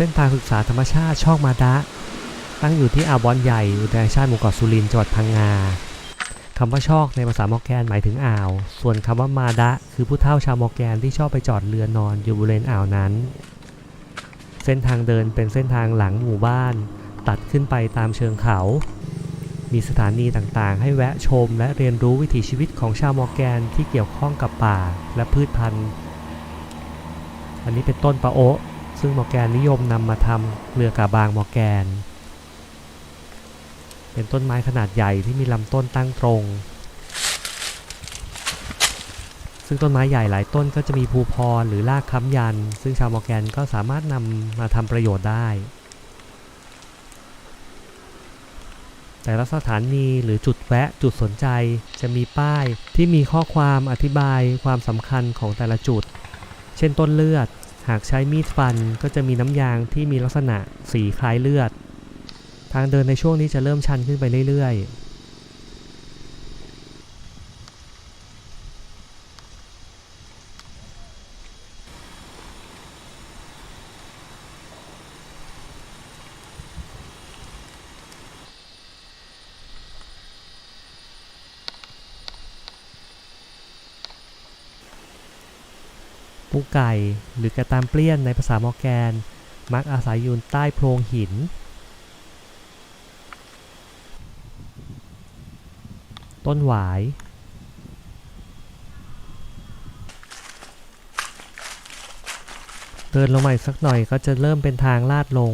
เส้นทางศึกษาธรรมชาติช่องมาดะ ตั้งอยู่ที่อ่าวบอนใหญ่อุทยานชาติหมู่เกาะสุรินทร์จังหวัดพังงาคำว่าชอกในภาษามอร์แกนหมายถึงอ่าว ส่วนคำว่ามาดะ คือผู้เฒ่าชาวมอร์แกนที่ชอบไปจอดเรือนอนอยู่บริเวณอ่าวนั้น เส้นทางเดินเป็นเส้นทางหลังหมู่บ้าน ตัดขึ้นไปตามเชิงเขา มีสถานีต่างๆ ให้แวะชมและเรียนรู้วิถีชีวิตของชาวมอร์แกนที่เกี่ยวข้องกับป่าและพืชพันธุ์ อันนี้เป็นต้นปะโอะ ซึ่งมอร์แกนนิยมนำมาทำเรือกาบางมอร์แกน เป็นต้นไม้ขนาดใหญ่ที่มีลำต้นตั้งตรง ซึ่งต้นไม้ใหญ่หลายต้นก็จะมีภูพรหรือรากค้ำยัน ซึ่งชาวมอร์แกนก็สามารถนำมาทำประโยชน์ได้ แต่ละสถานีหรือจุดแวะจุดสนใจจะมีป้ายที่มีข้อความอธิบายความสำคัญของแต่ละจุด เช่นต้นเลือด หากใช้มีดฟันก็จะมีน้ำยางที่มีลักษณะสีคล้ายเลือด ทางเดินในช่วงนี้จะเริ่มชันขึ้นไปเรื่อยๆ ปูไก่ หรือกระตามเปลี่ยนในภาษามอร์แกน มักอาศัยอยู่ใต้โพรงหิน ต้นหวาย เดินลงมาอีกสักหน่อยก็จะเริ่มเป็นทางลาดลง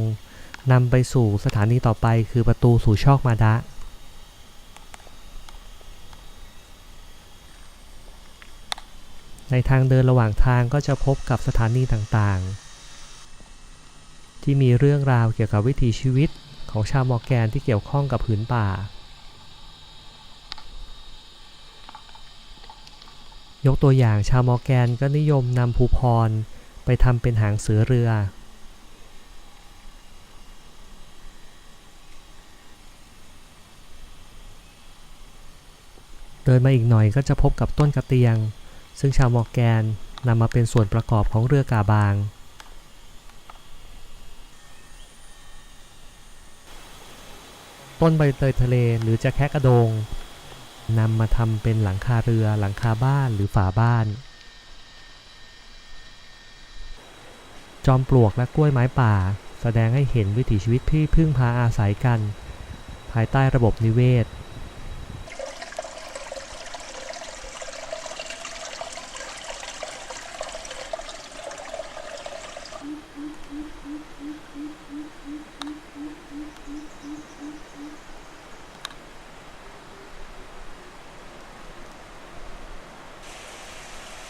นำไปสู่สถานีต่อไปคือประตูสู่ชอกมาดะ ในทางเดินระหว่างทางก็จะพบกับสถานีต่างๆ ที่มีเรื่องราวเกี่ยวกับวิถีชีวิตของชาวมอร์แกนที่เกี่ยวข้องกับผืนป่า ยกตัวอย่างชาวมอร์แกนก็นิยมนำภูพรไปทำเป็นหางเสือเรือ เดินมาอีกหน่อยก็จะพบกับต้นกระเตียง ซึ่งชาวมอร์แกนนำมาเป็นส่วนประกอบของเรือกาบาง ต้นใบเตยทะเลหรือจะแคะกระโดงนำมาทำเป็นหลังคาเรือหลังคาบ้านหรือฝาบ้าน จอมปลวกและกล้วยไม้ป่า แสดงให้เห็นวิถีชีวิตที่พึ่งพาอาศัยกัน ภายใต้ระบบนิเวศ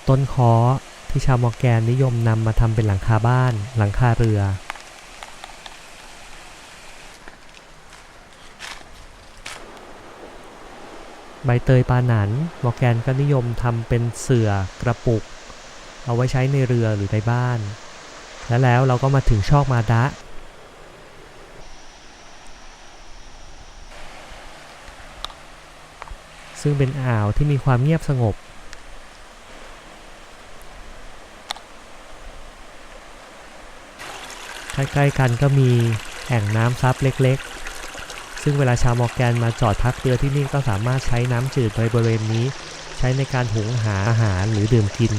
ต้นคอที่ชาวมอร์แกนนิยมนำมาทำเป็นหลังคาบ้าน หลังคาเรือ ใบเตยปาหนันมอร์แกนก็นิยมทำเป็นเสื่อกระปุก เอาไว้ใช้ในเรือหรือในบ้าน และแล้วเราก็มาถึงชอกมาดะ ซึ่งเป็นอ่าวที่มีความเงียบสงบ ใกล้ๆกันก็มีแอ่งน้ำซับเล็กๆ ซึ่งเวลาชาวมอร์แกนมาจอดพักเรือที่นี่ก็สามารถใช้น้ำจืดในบริเวณนี้ ใช้ในการหุงหาอาหารหรือดื่มกิน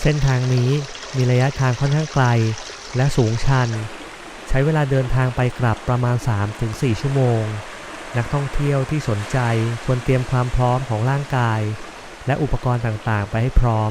เส้นทางนี้มีระยะทางค่อนข้างไกล และสูงชัน ใช้เวลาเดินทางไปกลับประมาณ 3-4 ชั่วโมง นักท่องเที่ยวที่สนใจควรเตรียมความพร้อมของร่างกาย และอุปกรณ์ต่างๆ ไปให้พร้อม